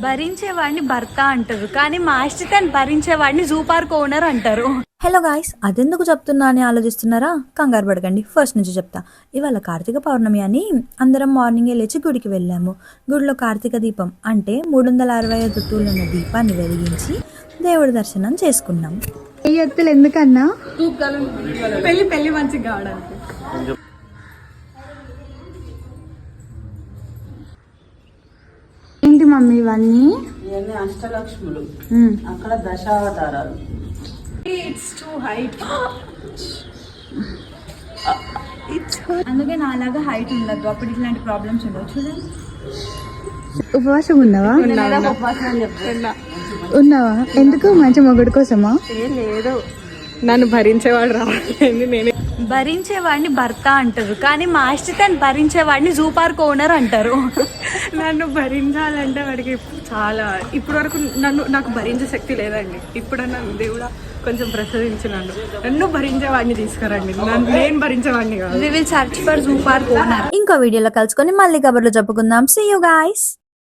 భరించేవాడిని భర్త అంటారు కానీ మా ఇష్టాన్ని భరించేవాడిని జూ పార్క్ ఓనర్ అంటారు. హలో గాయ్స్ అదెందుకు చెప్తున్నా అని ఆలోచిస్తున్నారా? కంగారు పడకండి ఫస్ట్ నుంచి చెప్తా. ఇవాళ కార్తీక పౌర్ణమి అని అందరం మార్నింగే లేచి గుడికి వెళ్ళాము. గుడిలో కార్తీక దీపం అంటే మూడు వందల అరవై ఐదు ఉన్న దీపాన్ని వెలిగించి దేవుడి దర్శనం చేసుకున్నాం. ఈ ఎత్తులు ఎందుకన్నా? పెళ్ళి పెళ్ళి మంచిగా కావడానికి మమ్మీ ఇవన్నీ? ఇవన్నీ అష్టలక్ష్ములు. అక్కడ దశావతారాలు. ఇట్స్ టూ హైట్ అందుకే నాలాగా హైట్ ఉండదు అప్పుడు ఇట్లాంటి ప్రాబ్లమ్స్ ఉండవు. చూడండి. ఉపవాసం ఉన్నావా ఉన్నావా? ఎందుకు? మంచి మొగుడు కోసమా? లేదు. నన్ను భరించేవాడు రావాలి నేనే భరించేవాడిని భర్త అంటారు కానీ మా ఇష్టాన్ని భరించేవాడిని జూ పార్క్ ఓనర్ అంటారు. నన్ను భరించాలంటే వాడికి చాలా ఇప్పటి వరకు నన్ను నాకు భరించే శక్తి లేదండి. ఇప్పుడన్నా దేవుడా కొంచెం ప్రసాదించి నన్ను. నన్ను భరించేవాడిని తీసుకురండి. నన్ను నేను భరించేవాడిని కాదు. We will search for zoo park owner. ఇంకో వీడియోలో కలుసుకొని మళ్ళీ కబుర్లు చెప్పుకుందాం. See you guys